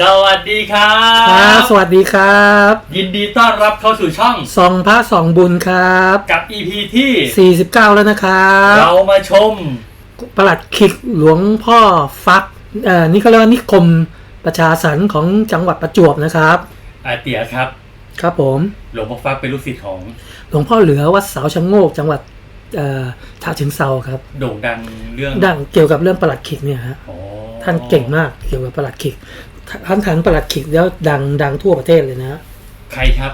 สวัสดีครัครับ บ สวัสดีครับยินดีต้อนรับเข้าสู่ช่อง สองพระสองบุญครับ กับ EP ที่ 49 แล้วนะครับเรามาชม ประหลัดขิกหลวงพ่อฟักเอ่อนี่เขาเรียกว่านิคมประชาสรรค์ของจังหวัดประจวบนะครับ อาเตียครับ ครับผม หลวงพ่อฟักเป็นลูกศิษย์ของหลวงพ่อเหลือวัดเสาชะโงกจังหวัดเอ่อฉะเชิงเซาครับโด่งดังเรื่องดังเกี่ยวกับเรื่องประหลัดขิกเนี่ยฮะ อ๋อท่านเก่งมากเกี่ยวกับประหลัดขิก ท่านทั้งประหลัดขิกแล้วดังดังทั่วประเทศเลยนะฮะใครครับ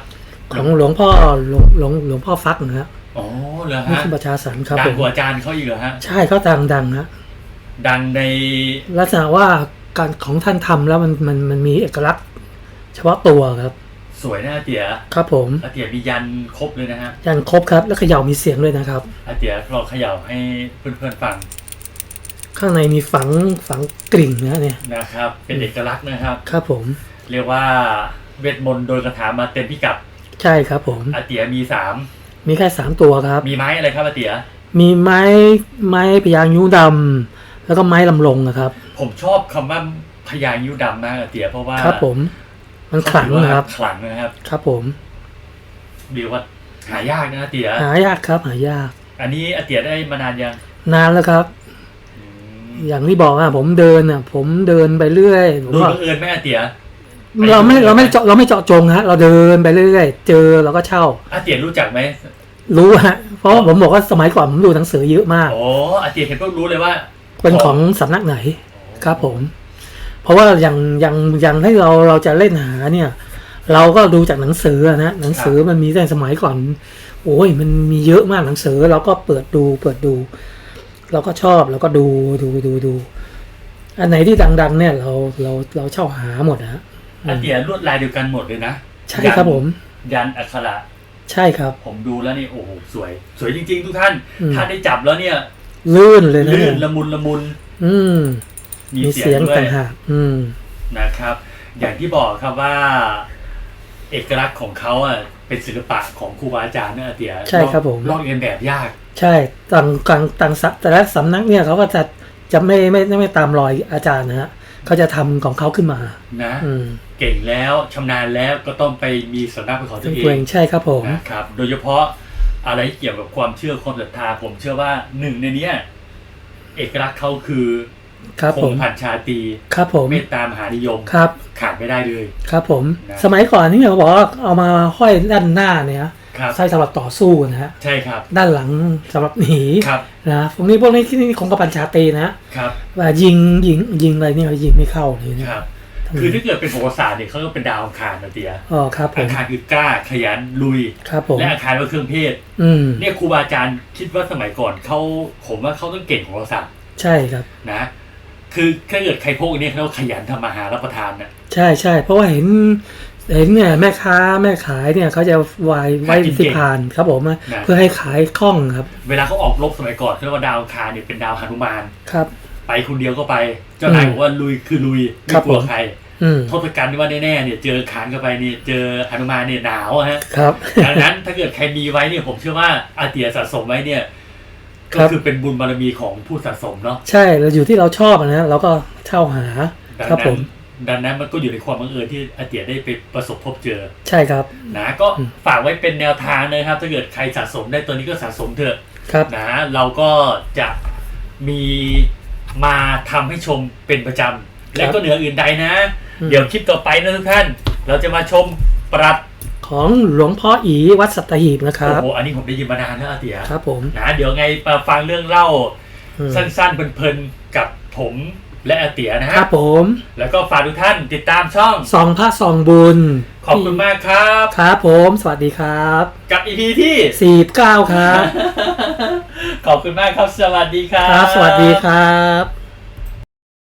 ของหลวงพ่อหลวงหลวงหลวงพ่อฟักนะฮะอ๋อเหรอนิฮะคมประชาสรรค์ครับดัผงมกว่าอาจารย์เขาอีกเหรอฮะ ใช่เขาดังดังฮะดังในลักษณะว่าการของท่านทำแล้วมันมันมันมีเอกลักษณ์ เฉพาะตัวครับ สวยนะอาเตียครับผมอาเตียมียันครบเลยนะฮะยันครบครับแล้วเขย่ามีเสียงด้วยนะครับอาเตียลองเขย่าให้เพื่อนๆฟัง ข้างในมีฝังฝังกริ่งนะเนี่ยนะครับ เป็นเอกลักษณ์นะครับ ครับผม เรียกว่าเวทมนต์โดยคาถามาเต็มพิกัดใช่ครับผมอาเตียมีสามมีแค่สามตัวครับ มีไม้อะไรครับอาเตียมีไม้ไม้พยางยูดำแล้วก็ไม้ลำลงนะครับ ผมชอบคำว่าพญายิ้วดำมากอาเตียเพราะว่าครับผม มันขลังนะครับขลังนะครับ ครับผมเรียกว่าหายากนะอาเตียหายากครับ หายาก อันนี้อาเตียได้มานานยังนานแล้วครับอืม อย่างที่บอกอะผมเดินอะ ผมเดินไปเรื่อยผมโดยว่าบังเอิญไหมอาเตียเราไม่เราไม่เจาะเราไม่เจาะจงฮะ เราเดินไปเรื่อยๆเจอเราก็เช่า อาเตียรู้จักไหมรู้ฮะ เพราะว่าผมบอกว่าสมัยก่อนผมดูหนังสือเยอะมาก โอ้อาเตียเห็นก็รู้เลยว่าเป็นของสำนักไหน ครับผม เพราะว่าอย่างอย่างอย่างที่เราเราจะเล่นหาเนี่ย เราก็ดูจากหนังสืออะนะหนังสือมันมีแต่สมัยก่อน โอ้ยมันมีเยอะมากหนังสือเราก็เปิดดูเปิดดู เราก็ชอบเราก็ดูดูดูดู อันไหนที่ดัง ๆ เนี่ยเราเราเราเช่าหาหมดนะฮะอาเตียลวดลายเดียวกันหมดเลยนะ ใช่ครับผม ยันอักขระใช่ครับ ผมดูแล้วนี่โอ้โหสวย สวยจริง ๆ ทุกท่านอืมถ้าได้จับแล้วเนี่ย ลื่นเลยนะลื่เนี่ยนละมุนละมุน อืม มีมีเสีเสียยงงด้วยต่างหากอืมนะครับ อย่างที่บอกครับว่า เอกลักษณ์ของเขาอะเป็นศิลปะของครูบาอาจารย์นะอาเตียใช่ครับผมลอกเรียนแบบยาก ใช่ต่างต่างต่างสัแต่ละสำนักเนี่ยเขาก็จะจะไม่ไม่ไม่ไม่ตามรอยอาจารย์นะฮะเขาจะทำของเขาขึ้นมานะอืมเก่งแล้วชำนาญแล้วก็ต้องไปมีสำนักเป็นของตัซึ่งวเอตัวเองงใช่ครับผมนะครับ โดยเฉพาะอะไรเกี่ยวกับความเชื่อความศรัทธาผมเชื่อว่าหนึ่งในเนี้ยเอกลักษณ์เขาคือ ครับคผงมผ่านชาตรีครับผม เมตตามหานิยม ครับ ขาดไม่ได้เลย ครับผม นะ สมัยก่อนนี่เขาบอกว่าเอามาห้อยด้านหน้าเนี่ยครับ ใช้สำหรับต่อสู้นะฮะ ใช่ครับ ด้านหลังสำหรับหนีครับนะพวกนี้พวกนี้ที่นี่ของกระปัญชาตรีนะครับว่ายิงยิงยิงอะไรเนี่ยยิงไม่เข้าเลยนะ ครับคือถ้าเกิดเป็นโหราศาสตร์เนี่ยเขาก็เป็นดาวอังคารนะเตียอ๋อครับผอัมงคารคือกล้าขยันลุย ครับผม และอังคารว่าเครื่องเพศ อืม เนี่ยครูบาอาจารย์คิดว่าสมัยก่อนเขาผมว่าเขาต้องเก่งของเราศาสตร์ใช่ครับ นะ คือถ้าเกิดใครพวกนี้เขาขยันทำมาหารับประทานนะใช่ใช่เพราะว่าเห็นเห็นเนี่ยแม่ค้าแม่ขายเนี่ยเขาจะวายไว้ขายกินเก่งสิพานครับผมนะนะเพื่อให้ขายคล่องครับ เวลาเขาออกรบสมัยก่อนเขาเรียกว่าดาวอังคารเนี่ยเป็นดาวหนุมานครับ ไปคนเดียวก็ไป เจ้านายอืมบอกว่าลุยคือลุยไม่ครับกลัวผมใครอืมทศกัณฐ์นี่ว่าแน่ๆเนี่ยเจอขานเข้าไปเนี่ยเจอหนุมานเนี่ยหนาวอะฮะครับดังนั้นถ้าเกิดใครมีไว้เนี่ยผมเชื่อว่าอาเตียสะสมไว้เนี่ย คก็รับ คือเป็นบุญบารมีของผู้สะสมเนาะใช่เราอยู่ที่เราชอบอะนะเราก็เช่าหาดังครับผนั้นมดังนั้นมันก็อยู่ในความบังเอิญที่อาเตียได้ไปประสบพบเจอ ใช่ครับ นะก็อืมฝากไว้เป็นแนวทางนะครับ ถ้าเกิดใครสะสมได้ตัวนี้ก็สะสมเถอะครับ นะเราก็จะมีมาทำให้ชมเป็นประจำและก็เหนืออื่นใดนะ อืม เดี๋ยวคลิปต่อไปนะทุกท่าน เราจะมาชมปรับ ของหลวงพ่ออีวัดสัตหีบนะคโอ้รับโหอันนี้ผมได้ยินมานานแล้วอาเตียครับผมนะเดี๋ยวไงมาฟังเรื่องเล่าอืมสั้นๆเพลินๆกับผมและอาเตียนะคฮะรับผม แล้วก็ฝากทุกท่านติดตามช่องสองพระสองบุญ ขอบคุณมากครับครับผม สวัสดีครับ กับอีพีที่สี่เก้าครับ ขอบคุณมากครับ สวัสดีครัครับบสวัสดีครับ